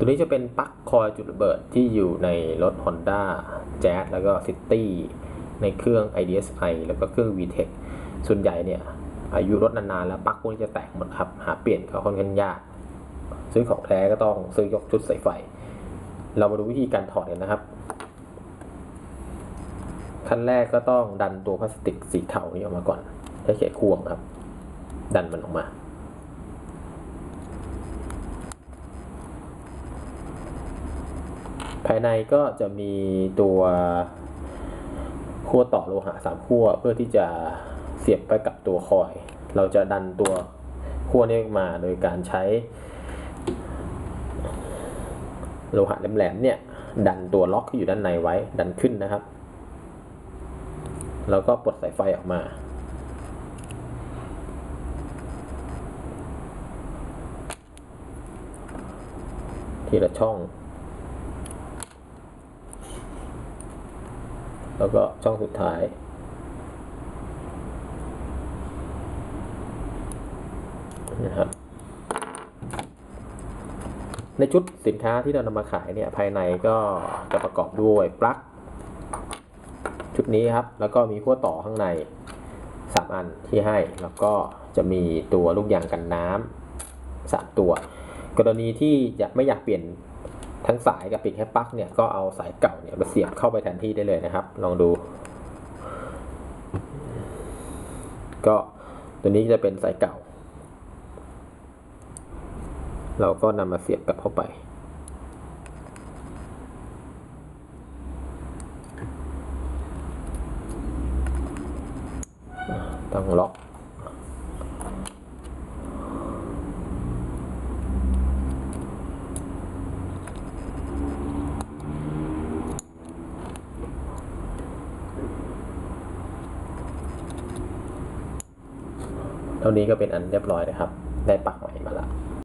ตัวนี้จะเป็นปลั๊กคอยจุดระเบิดที่อยู่ในรถ Honda Jazz แล้วก็ City ในเครื่อง IDSI แล้วก็เครื่อง VTEC ส่วนใหญ่เนี่ยอายุรถนานๆแล้วปลั๊กพวกนี้จะแตกหมดครับหาเปลี่ยนก็ค่อนข้างยาก ซื้อของแท้ก็ต้องซื้อยกชุดสายไฟ เรามาดูวิธีการถอดกันนะครับ ขั้นแรกก็ต้องดันตัวพลาสติกสีเทานี้ออกมาก่อนใช้ไขควงครับ ดันมันออกมา ภายในก็จะมีตัวขั้วต่อโลหะสามขั้วเพื่อที่จะเสียบไปกับตัวคอย เราจะดันตัวขั้วนี้มาโดยการใช้ โลหะแหลมๆเนี่ยดันตัวล็อกที่อยู่ด้านในไว้ดันขึ้นนะครับ แล้วก็ปลดสายไฟออกมา ทีละช่อง แล้วก็ช่องสุดท้าย นะครับ ในชุดสินค้าที่เรานำมาขายเนี่ย ภายในก็จะประกอบด้วยปลั๊กชุดนี้ครับ แล้วก็มีขั้วต่อข้างใน 3 อันที่ให้ แล้วก็จะมีตัวลูกยางกันน้ำสามตัว กรณีที่ไม่อยากเปลี่ยน ทั้งสายกับปลี่ยนแค่ปลั๊กเนี่ยก็เอาสายเก่าเนี่ยมาเสียบเข้าไปแทนที่ได้เลยนะครับ ลองดู ก็ตัวนี้จะเป็นสายเก่า เราก็นำมาเสียบกลับเข้าไปต้องล็อก เท่านี้ก็เป็นอันเรียบร้อยนะครับ ได้ปักใหม่มาละ